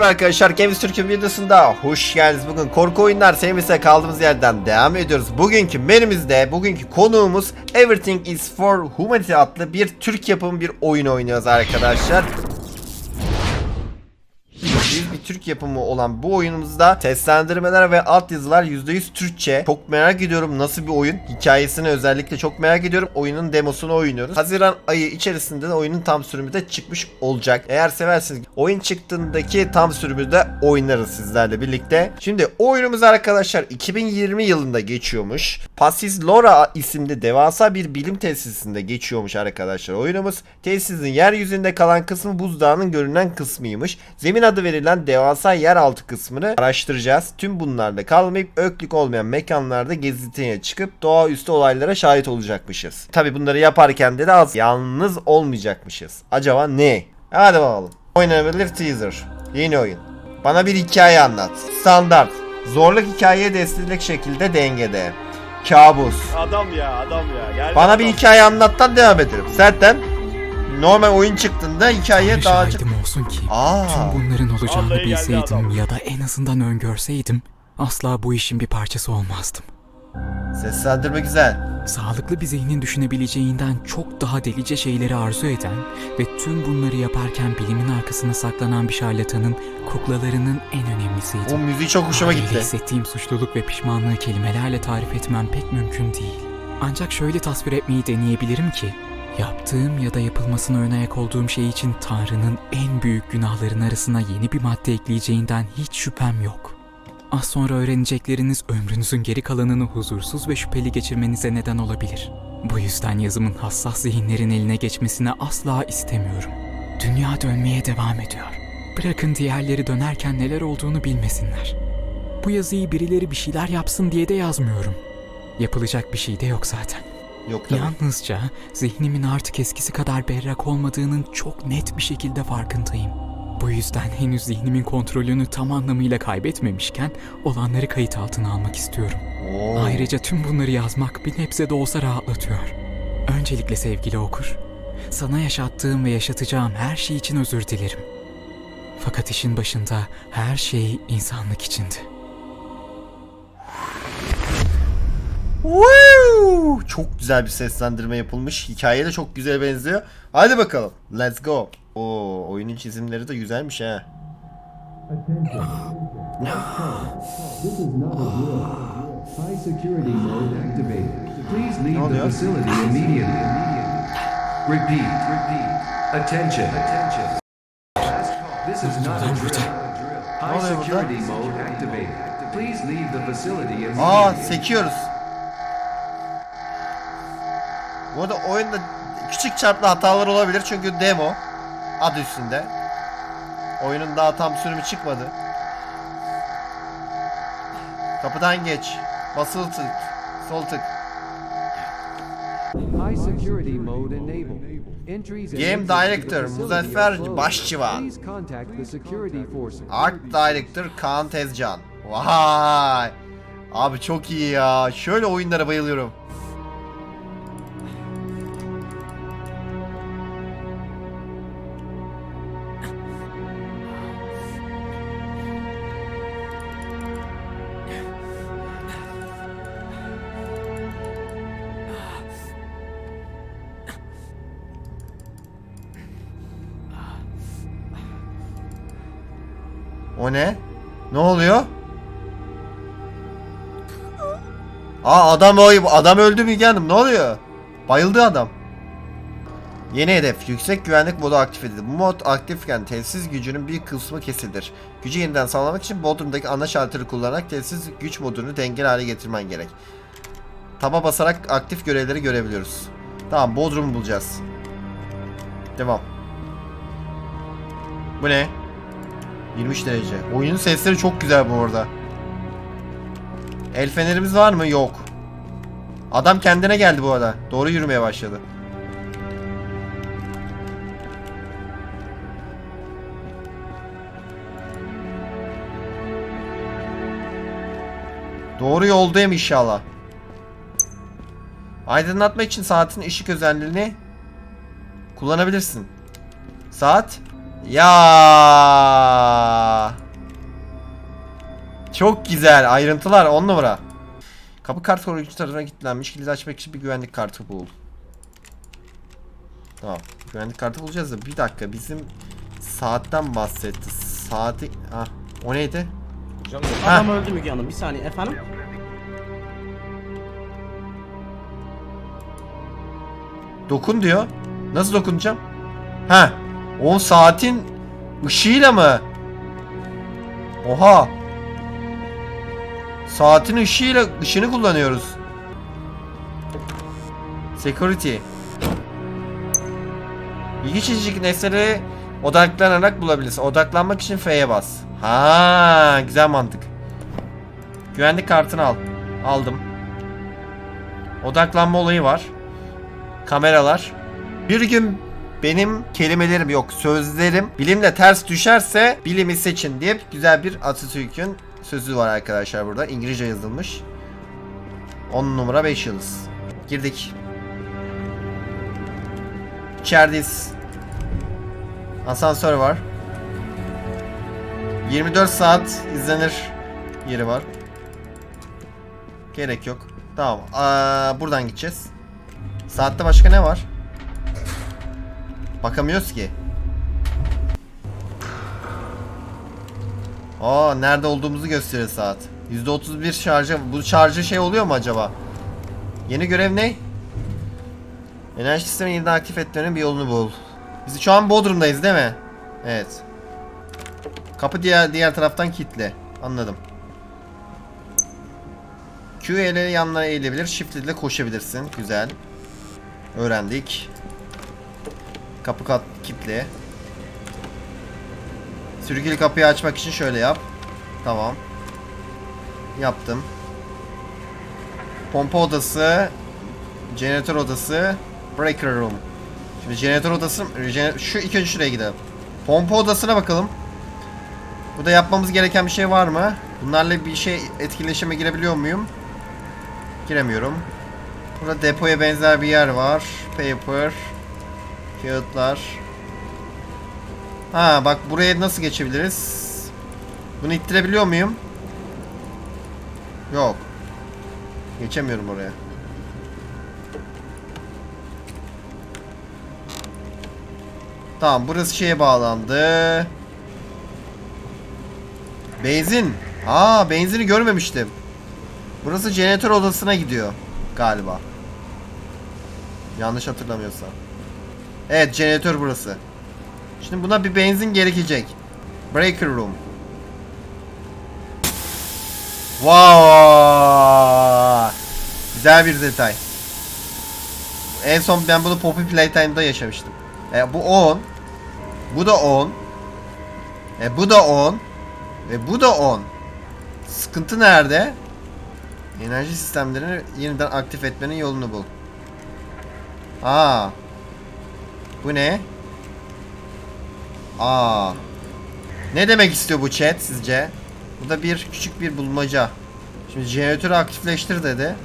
Merhaba arkadaşlar Games Türk'ün videosunda hoş geldiniz. Bugün korku oyunlar serimizde kaldığımız yerden devam ediyoruz. Bugünkü menümüzde bugünkü konuğumuz Everything is for Humanity adlı bir Türk yapımı bir oyun oynuyoruz arkadaşlar. Türk yapımı olan bu oyunumuzda seslendirmeler ve altyazılar %100 Türkçe. Çok merak ediyorum nasıl bir oyun. Hikayesini özellikle çok merak ediyorum. Oyunun demosunu oynuyoruz. Haziran ayı içerisinde de oyunun tam sürümü de çıkmış olacak. Eğer seversiniz oyun çıktığındaki tam sürümü de oynarız sizlerle birlikte. Şimdi oyunumuz arkadaşlar 2020 yılında geçiyormuş. Passis Lora isimli devasa bir bilim tesisinde geçiyormuş arkadaşlar oyunumuz. Tesisin yeryüzünde kalan kısmı buzdağının görünen kısmıymış. Zemin adı verilen devasa yeraltı kısmını araştıracağız. Tüm bunlarla kalmayıp öklük olmayan mekanlarda gezintiye çıkıp doğaüstü olaylara şahit olacakmışız. Tabi bunları yaparken de, de az yalnız olmayacakmışız. Acaba ne? Hadi bakalım. Oynanabilir teaser. Yeni oyun. Bana bir hikaye anlat. Standart. Zorluk hikayeye destek şekilde dengede. Kabus. Adam ya adam ya. Geldi Bana adam. bir hikaye anlattan devam ederim. Zaten normal oyun çıktığında hikaye daha çok... olsun ki Aa. tüm bunların olacağını Vallahi geldi bilseydim adam. ya da en azından öngörseydim asla bu işin bir parçası olmazdım. Seslendirme güzel. Sağlıklı bir zihnin düşünebileceğinden çok daha delice şeyleri arzu eden ve tüm bunları yaparken bilimin arkasına saklanan bir şarlatanın kuklalarının en önemlisiydi. O müziği çok hoşuma Haliyle gitti. Hissettiğim suçluluk ve pişmanlığı kelimelerle tarif etmem pek mümkün değil. Ancak şöyle tasvir etmeyi deneyebilirim ki, yaptığım ya da yapılmasına ön olduğum şey için Tanrı'nın en büyük günahların arasına yeni bir madde ekleyeceğinden hiç şüphem yok. Az sonra öğrenecekleriniz ömrünüzün geri kalanını huzursuz ve şüpheli geçirmenize neden olabilir. Bu yüzden yazımın hassas zihinlerin eline geçmesini asla istemiyorum. Dünya dönmeye devam ediyor. Bırakın diğerleri dönerken neler olduğunu bilmesinler. Bu yazıyı birileri bir şeyler yapsın diye de yazmıyorum. Yapılacak bir şey de yok zaten. Yok tabii. Yalnızca zihnimin artık eskisi kadar berrak olmadığının çok net bir şekilde farkındayım. Bu yüzden henüz zihnimin kontrolünü tam anlamıyla kaybetmemişken olanları kayıt altına almak istiyorum. Oo. Ayrıca tüm bunları yazmak bir nebze de olsa rahatlatıyor. Öncelikle sevgili okur, sana yaşattığım ve yaşatacağım her şey için özür dilerim. Fakat işin başında her şey insanlık içindi. Woo! Çok güzel bir seslendirme yapılmış. Hikaye de çok güzel benziyor. Hadi bakalım. Let's go. Oo, oyunun çizimleri de güzelmiş ha. High security mode activated. Please leave Ne the oluyor? facility immediately. Repeat, repeat. Attention, Bu arada oyunda küçük çarplı hatalar olabilir çünkü demo adı üstünde. Oyunun daha tam sürümü çıkmadı. Kapıdan geç. Basılı tık. Sol tık. Game Director Muzaffer. Başçıvan. Art Director Kaan Tezcan. Vay. Abi çok iyi ya. Şöyle oyunlara bayılıyorum. Ne? Ne oluyor? Aa adam o adam öldü mü Hanım? Ne oluyor? Bayıldı adam. Yeni hedef. Yüksek güvenlik modu aktif edildi. Bu mod aktifken telsiz gücünün bir kısmı kesilir. Gücü yeniden sağlamak için Bodrum'daki ana şalteri kullanarak telsiz güç modunu dengeli hale getirmen gerek. Taba basarak aktif görevleri görebiliyoruz. Tamam Bodrum'u bulacağız. Devam. Bu ne? 23 derece. Oyunun sesleri çok güzel bu arada. El fenerimiz var mı? Yok. Adam kendine geldi bu arada. Doğru yürümeye başladı. Doğru yoldayım inşallah. Aydınlatma için saatin ışık özelliğini kullanabilirsin. Saat? Ya. Çok güzel. Ayrıntılar 10 numara. Kapı kart koruyucu tarafına kilitlenmiş. Kilidi açmak için bir güvenlik kartı bul. Tamam. Güvenlik kartı bulacağız da bir dakika bizim saatten bahsetti. Saati... Ah, o neydi? Hocam Ha. Adam öldü Müge Hanım. Bir saniye efendim. Dokun diyor. Nasıl dokunacağım? Ha. O saatin ışığıyla mı? Oha. Saatin ışığıyla ışını kullanıyoruz. Security. İlgi çeşitli nesneleri odaklanarak bulabilirsin. Odaklanmak için F'ye bas. Ha, güzel mantık. Güvenlik kartını al. Aldım. Odaklanma olayı var. Kameralar. Bir gün benim kelimelerim yok, sözlerim bilimle ters düşerse bilimi seçin diye güzel bir Atatürk'ün sözü var arkadaşlar burada. İngilizce yazılmış. 10 numara 5 yıldız. Girdik. İçerideyiz. Asansör var. 24 saat izlenir yeri var. Gerek yok. Tamam. Aa, buradan gideceğiz. Saatte başka ne var? Bakamıyoruz ki. Aa nerede olduğumuzu gösteriyor saat. %31 şarjı. Bu şarjı şey oluyor mu acaba? Yeni görev ne? Enerji sistemini yeniden aktif etmenin bir yolunu bul. Biz şu an Bodrum'dayız değil mi? Evet. Kapı diğer diğer taraftan kilitli. Anladım. Q ile yanlara eğilebilir. Shift ile koşabilirsin. Güzel. Öğrendik. Kapı kat kilitli. Sürgülü kapıyı açmak için şöyle yap. Tamam. Yaptım. Pompa odası, jeneratör odası, breaker room. Şimdi jeneratör odası, şu ilk önce şuraya gidelim. Pompa odasına bakalım. Burada yapmamız gereken bir şey var mı? Bunlarla bir şey etkileşime girebiliyor muyum? Giremiyorum. Burada depoya benzer bir yer var. Paper. Kağıtlar. Ha bak buraya nasıl geçebiliriz? Bunu ittirebiliyor muyum? Yok. Geçemiyorum oraya. Tamam burası şeye bağlandı. Benzin. Aa benzini görmemiştim. Burası jeneratör odasına gidiyor galiba. Yanlış hatırlamıyorsam. Evet jeneratör burası. Şimdi buna bir benzin gerekecek. Breaker room. Wow! Güzel bir detay. En son ben bunu Poppy Playtime'da yaşamıştım. E, bu 10. Bu da 10. E, bu da 10. Ve bu da 10. Sıkıntı nerede? Enerji sistemlerini yeniden aktif etmenin yolunu bul. Aa. Bu ne? Aa. Ne demek istiyor bu chat sizce? Bu da bir küçük bir bulmaca. Şimdi jeneratörü aktifleştir dedi.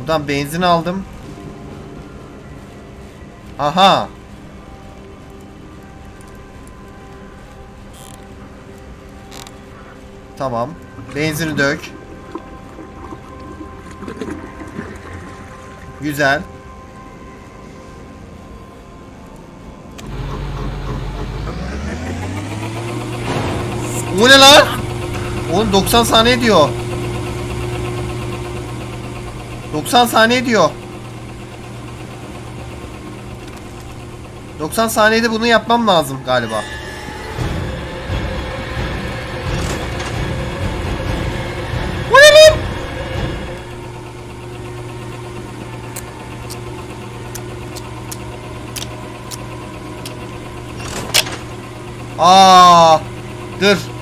Buradan benzin aldım. Aha. Tamam. Benzini dök. Güzel. O ne lan? Oğlum 90 saniye diyor. 90 saniye diyor. 90 saniyede bunu yapmam lazım galiba. O ne lan? Dur.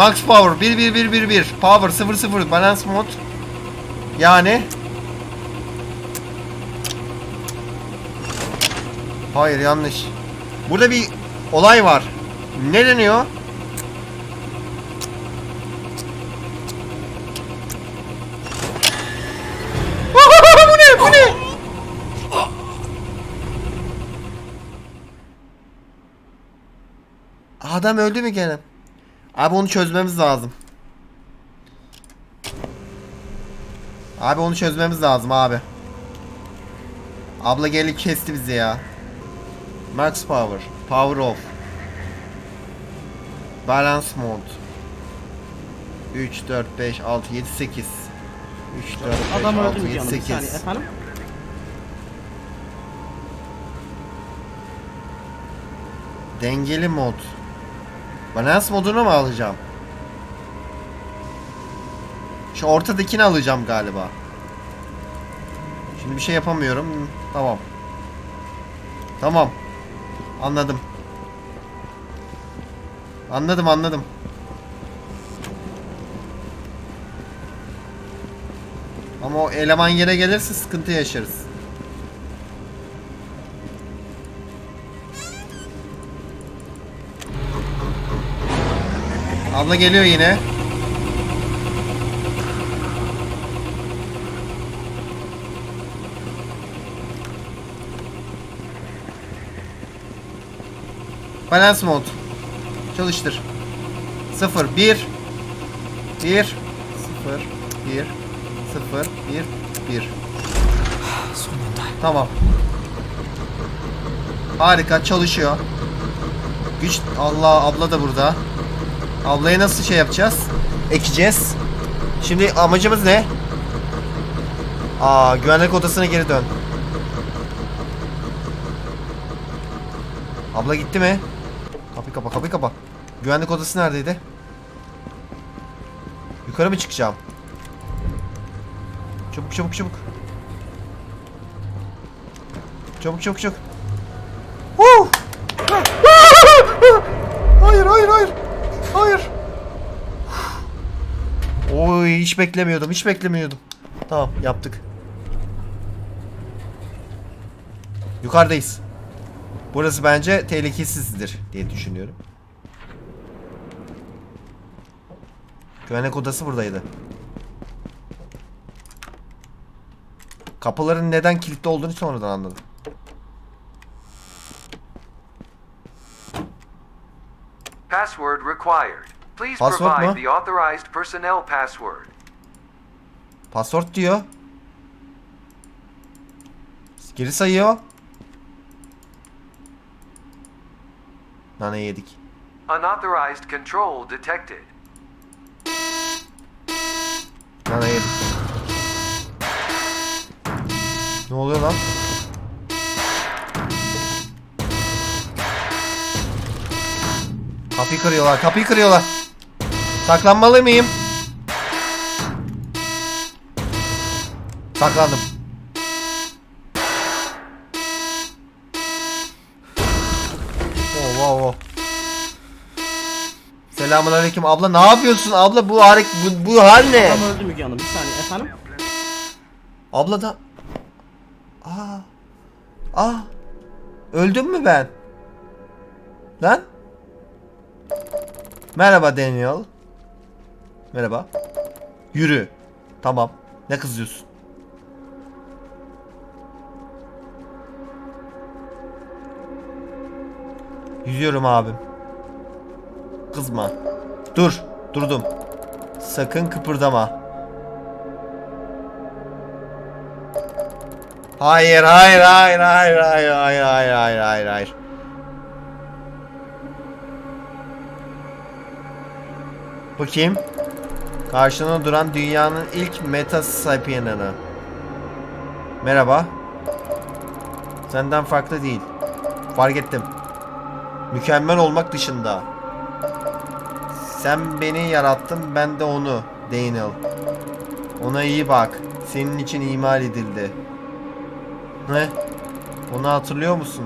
Max power 1 1 1 1 1. Power 0 0 balance mode. Yani Hayır yanlış. Burada bir olay var. Ne deniyor? bu ne? Bu ne? Adam öldü mü gene? Abi onu çözmemiz lazım. Abi onu çözmemiz lazım abi. Abla gelip kesti bizi ya. Max power. Power off. Balance mode. 3, 4, 5, 6, 7, 8. 3, 4, 5, Adam 6, 7, 8. Dengeli mod. Balance modunu mu alacağım? Şu ortadakini alacağım galiba. Şimdi bir şey yapamıyorum. Tamam. Tamam. Anladım. Anladım anladım. Ama o eleman yere gelirse sıkıntı yaşarız. Abla geliyor yine. Balance mod. Çalıştır. 0 1 1 0 1 0 1 1 Sonunda. Tamam. Harika çalışıyor. Güç Allah abla da burada. Ablayı nasıl şey yapacağız? Ekeceğiz. Şimdi amacımız ne? Aa güvenlik odasına geri dön. Abla gitti mi? Kapıyı kapa kapıyı kapa. Güvenlik odası neredeydi? Yukarı mı çıkacağım? Çabuk çabuk çabuk. Çabuk çabuk çabuk. Hayır hayır hayır. Hayır. Oy hiç beklemiyordum hiç beklemiyordum. Tamam yaptık. Yukarıdayız. Burası bence tehlikesizdir diye düşünüyorum. Güvenlik odası buradaydı. Kapıların neden kilitli olduğunu sonradan anladım. Password required. Please Password provide mu? the authorized personnel password. Pasort diyor. Geri sayıyor. Nane yedik. Unauthorized control detected. Nane yedik. Ne oluyor lan? Kapıyı kırıyorlar, kapıyı kırıyorlar. Saklanmalı mıyım? Saklandım. Oh, wow, wow. Selamun aleyküm abla ne yapıyorsun abla bu harek bu, bu hal ne? Adam öldü Müge Hanım. Bir saniye efendim? Abla da Aa. Aa. Öldüm mü ben? Lan? Merhaba Daniel. Merhaba. Yürü. Tamam. Ne kızıyorsun? Yüzüyorum abim. Kızma. Dur. Durdum. Sakın kıpırdama. Hayır, hayır, hayır, hayır, hayır, hayır, hayır, hayır, hayır, Bu kim? Karşına duran dünyanın ilk meta sapienanı. Merhaba. Senden farklı değil. Fark ettim. Mükemmel olmak dışında. Sen beni yarattın, ben de onu. Daniel. Ona iyi bak. Senin için imal edildi. Ne? Onu hatırlıyor musun?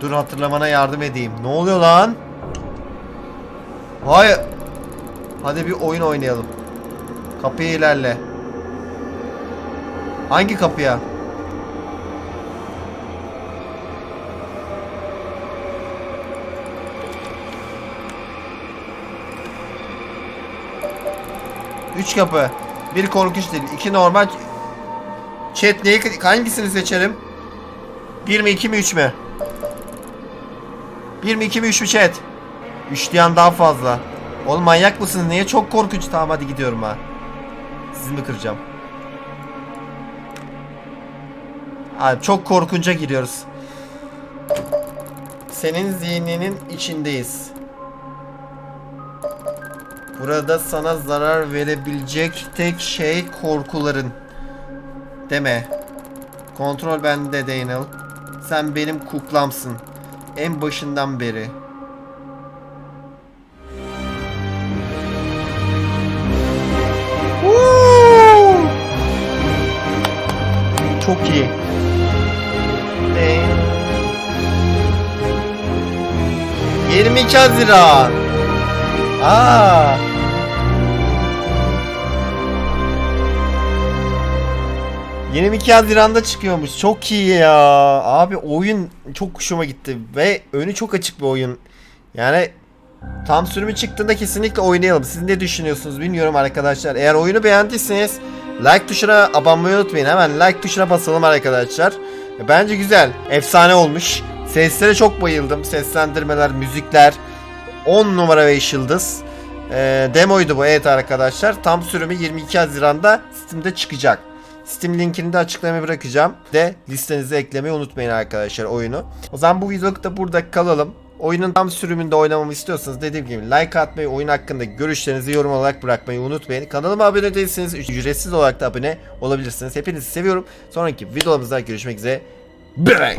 Dur hatırlamana yardım edeyim. Ne oluyor lan? Hayır. Hadi bir oyun oynayalım. Kapıya ilerle. Hangi kapıya? Üç kapı. Bir korkunç değil. iki normal. Chat neyi, hangisini seçelim? 1 mi 2 mi 3 mü? 1 mi 2 mi 3 mü chat? 3 diyen daha fazla. Oğlum manyak mısınız? Niye çok korkunç? Tamam hadi gidiyorum ha. Sizi mi kıracağım? Abi çok korkunca giriyoruz. Senin zihninin içindeyiz. Burada sana zarar verebilecek tek şey korkuların. Deme. Kontrol bende Daniel. Sen benim kuklamsın. En başından beri. Çok iyi. Ne? 22 Haziran. Aa. ...22 Haziran'da çıkıyormuş. Çok iyi ya. Abi oyun çok hoşuma gitti. Ve önü çok açık bir oyun. Yani tam sürümü çıktığında kesinlikle oynayalım. Siz ne düşünüyorsunuz bilmiyorum arkadaşlar. Eğer oyunu beğendiyseniz like tuşuna abanmayı unutmayın. Hemen like tuşuna basalım arkadaşlar. Bence güzel. Efsane olmuş. Seslere çok bayıldım. Seslendirmeler, müzikler. 10 numara 5 yıldız. Ee, demoydu bu evet arkadaşlar. Tam sürümü 22 Haziran'da Steam'de çıkacak. Steam linkini de açıklamaya bırakacağım. De listenize eklemeyi unutmayın arkadaşlar oyunu. O zaman bu videoda burada kalalım. Oyunun tam sürümünde oynamamı istiyorsanız dediğim gibi like atmayı, oyun hakkında görüşlerinizi yorum olarak bırakmayı unutmayın. Kanalıma abone değilseniz ücretsiz olarak da abone olabilirsiniz. Hepinizi seviyorum. Sonraki videolarımızda görüşmek üzere. Bye.